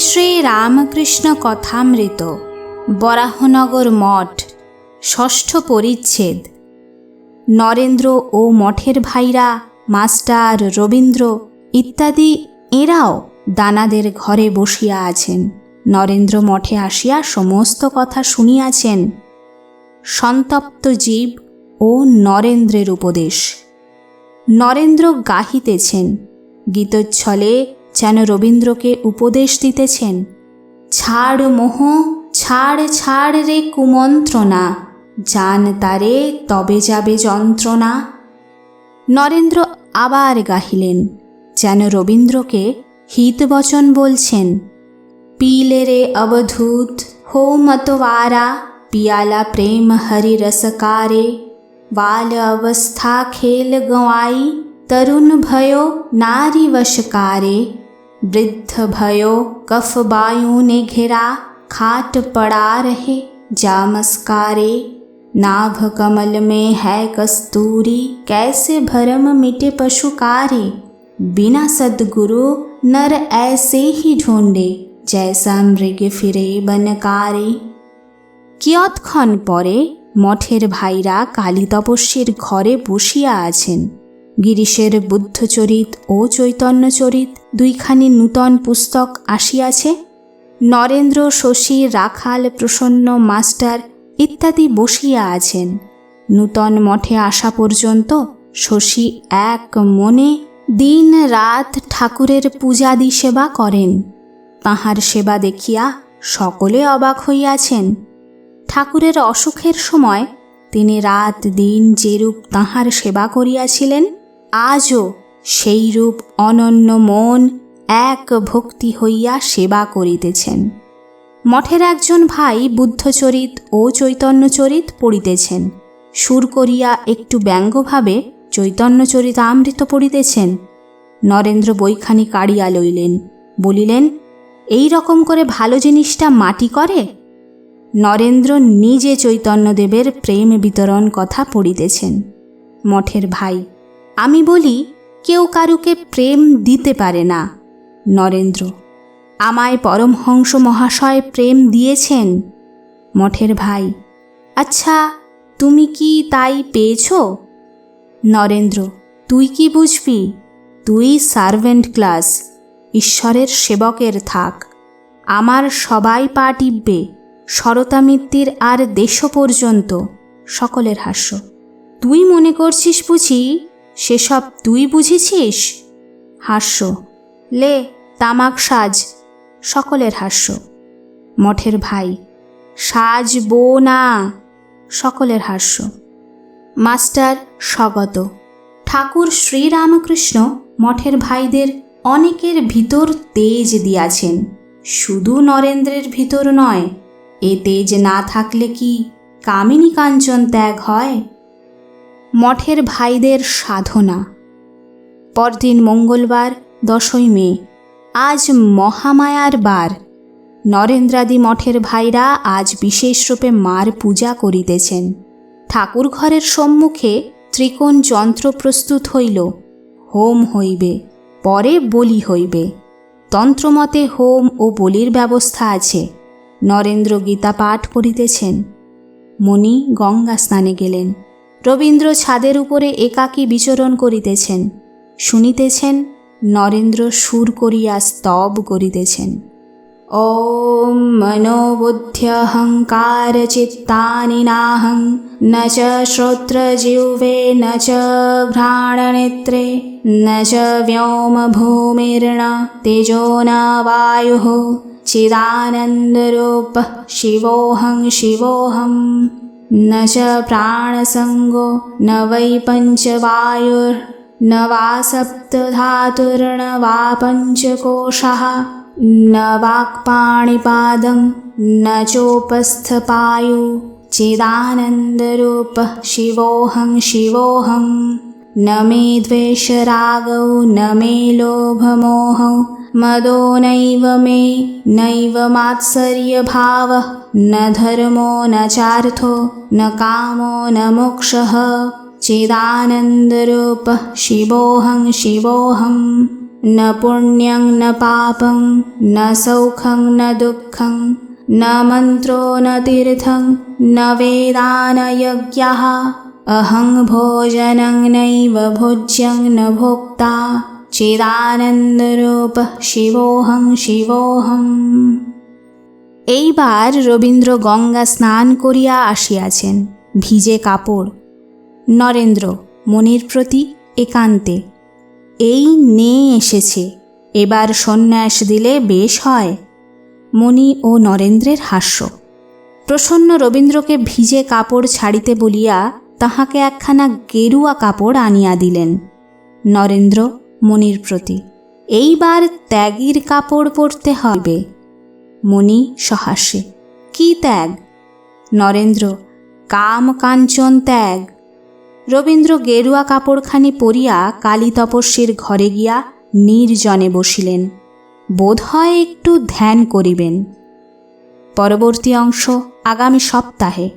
শ্রী রামকৃষ্ণ কথামৃত বরাহনগর মঠ, ষষ্ঠ পরিচ্ছেদ। নরেন্দ্র ও মঠের ভাইরা, মাস্টার রবীন্দ্র ইত্যাদি এরাও দানাদের ঘরে বসিয়া আছেন। নরেন্দ্র মঠে আসিয়া সমস্ত কথা শুনিয়াছেন। সন্তপ্ত জীব ও নরেন্দ্রের উপদেশ। নরেন্দ্র গাহিতেছেন, গীতচ্ছলে যেন রবীন্দ্রকে উপদেশ দিতেছেন ছাড় মোহ ছাড় ছাড় রে কুমন্ত্রণা জান তারে তবে যাবে যন্ত্রণা নরেন্দ্র আবার গাহিলেন যেন রবীন্দ্রকে হিতবচন বলছেন पीले रे अवधूत हो मतवारा पियाला प्रेम हरि रसकारे बाल अवस्था खेल गंवाई तरुण भयो नारी वशकारे वृद्ध भयो कफ वायु ने घिरा खाट पड़ा रहे जामस्कारे नाभ कमल में है कस्तूरी कैसे भरम मिटे पशुकारे बिना सद्गुरु नर ऐसे ही ढूंढे जैसा मृग फिरे बनकारे কিয়ৎক্ষণ পরে মঠের ভাইরা কালী তপস্বীর ঘরে বসিয়া আছেন গিরিশের বুদ্ধচরিত ও চৈতন্যচরিত দুইখানি নূতন পুস্তক আসিয়াছে। নরেন্দ্র, শশী, রাখাল, প্রসন্ন, মাস্টার ইত্যাদি বসিয়া আছেন। নূতন মঠে আসা পর্যন্ত শশী এক মনে দিন রাত ঠাকুরের পূজাদি সেবা করেন। তাহার সেবা দেখিয়া সকলে অবাক হইয়াছেন। ঠাকুরের অসুখের সময় তিনি রাত দিন যেরূপ তাহার সেবা করিয়াছিলেন আজও সেই রূপ অনন্য মন এক ভক্তি হইয়া সেবা করিতেছেন। মঠের একজন ভাই বুদ্ধচরিত ও চৈতন্যচরিত পড়িতেছেন। সুর করিয়া একটু ব্যঙ্গভাবে চৈতন্যচরিত আমৃত পড়িতেছেন। নরেন্দ্র বইখানি কাড়িয়া লইলেন, বলিলেন, এই রকম করে ভালো জিনিসটা মাটি করে? নরেন্দ্র নিজে চৈতন্যদেবের প্রেম বিতরণ কথা পড়িতেছেন। মঠের ভাই আমি বলি, কেউ কারুকে প্রেম দিতে পারে না। নরেন্দ্র, আমায় পরমহংস মহাশয় প্রেম দিয়েছেন? মঠের ভাই আচ্ছা তুমি কি তাই পেয়েছ? নরেন্দ্র, তুই কি বুঝবি? তুই সার্ভেন্ট ক্লাস, ঈশ্বরের সেবকের থাক। আমার সবাই পা টিপবে সরতা মিত্তির আর দেশ পর্যন্ত, সকলের হাস্য। তুই মনে করছিস বুঝি? সেসব তুই বুঝেছিস? হাস্য। লে, তামাক সাজ। সকলের হাস্য। মঠের ভাই, সাজ বো না। সকলের হাস্য। মাস্টার স্বগত। ঠাকুর শ্রীরামকৃষ্ণ মঠের ভাইদের অনেকের ভিতর তেজ দিয়াছেন। শুধু নরেন্দ্রের ভিতর নয়, এ তেজ না থাকলে কি কামিনী কাঞ্চন ত্যাগ হয়? মঠের ভাইদের সাধনা। পরদিন মঙ্গলবার, দশই মে। আজ মহামায়ার বার। নরেন্দ্রাদি মঠের ভাইরা আজ বিশেষরূপে মার পূজা করিতেছেন। ঠাকুর ঘরের সম্মুখে ত্রিকোণ যন্ত্র প্রস্তুত হইল। হোম হইবে, পরে বলি হইবে। তন্ত্রমতে হোম ও বলির ব্যবস্থা আছে। নরেন্দ্র গীতা পাঠ করিতেছেন মণি গঙ্গা স্নানে গেলেন। রবীন্দ্র ছাদের উপরে একাকী বিচরণ করিতেছেন শুনিতেছেন নরেন্দ্র সুর করিয়া স্তব করিতেছেন ॐ मनोबुद्ध्यहङ्कारचित्तानि नाहं न च श्रोत्रजिह्वे न च घ्राणनेत्रे न च व्योमभूमिर्न तेजो न वायुः चिदानन्दरूपः शिवोऽहं शिवोऽहं न च प्राणसङ्गो न वै पञ्चवायुर्न वा सप्तधातुर्न वा पञ्चकोशः न वाक्पाणिपादं न चोपस्थपायु चिदानन्दरूपः शिवोऽहं शिवोऽहं न मे द्वेषरागौ न मे लोभमोहौ मदो नैव मे नैव मात्सर्यभावः न धर्मो न चार्थो न कामो न मोक्षः। चिदानन्दरूपः शिवोऽहं शिवोऽहम् न पुण्यं न पापं न सौखं न दुःखं न मन्त्रो न तीर्थं न वेदा न यज्ञः अहं भोजनं नैव भोज्यं न भोक्ता চিদানন্দরূপ শিবোহং শিবোহং এইবার রবীন্দ্র গঙ্গা স্নান করিয়া আসিয়াছেন, ভিজে কাপড়। নরেন্দ্র, মনির প্রতি একান্তে, এই নে এসেছে, এবার সন্ন্যাস দিলে বেশ হয়। মণি ও নরেন্দ্রের হাস্য। প্রসন্ন রবীন্দ্রকে ভিজে কাপড় ছাড়িতে বলিয়া তাহাকে একখানা গেরুয়া কাপড় আনিয়া দিলেন। নরেন্দ্র মনির প্রতি। এইবার ত্যাগীর কাপড় পরতে হবে। মণি সহাস্যে কি ত্যাগ? নরেন্দ্র কাম কাঞ্চন ত্যাগ। রবীন্দ্র গেরুয়া কাপড়খানি পরিয়া কালী তপস্বীর ঘরে গিয়া নির্জনে বসিলেন। বোধ হয় একটু ধ্যান করিবেন। পরবর্তী অংশ আগামী সপ্তাহে।